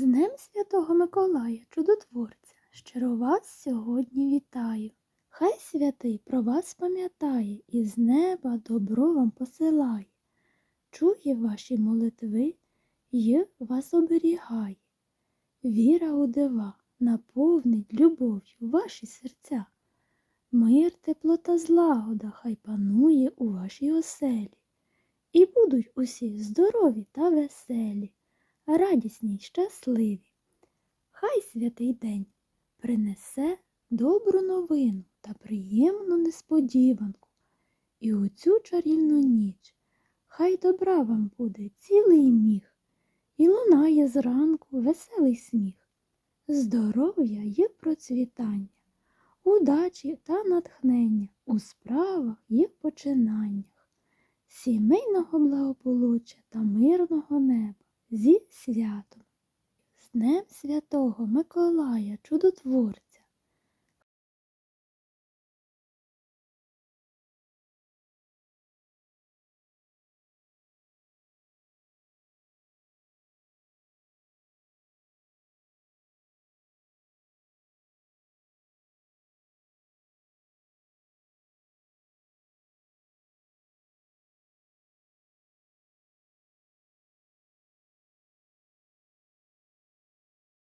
З Днем Святого Миколая, чудотворця, щиро вас сьогодні вітаю. Хай святий про вас пам'ятає і з неба добро вам посилає. Чує ваші молитви й вас оберігає. Віра у дива наповнить любов'ю ваші серця. Мир, теплота, злагода хай панує у вашій оселі. І будуть усі здорові та веселі радісні й щасливі. Хай святий день принесе добру новину та приємну несподіванку. І у цю чарівну ніч хай добра вам буде цілий міг, і лунає зранку веселий сміх, здоров'я й процвітання, удачі та натхнення у справах і починаннях, сімейного благополуччя та мирного неба зі святом. З Днем Святого Миколая, чудотворця,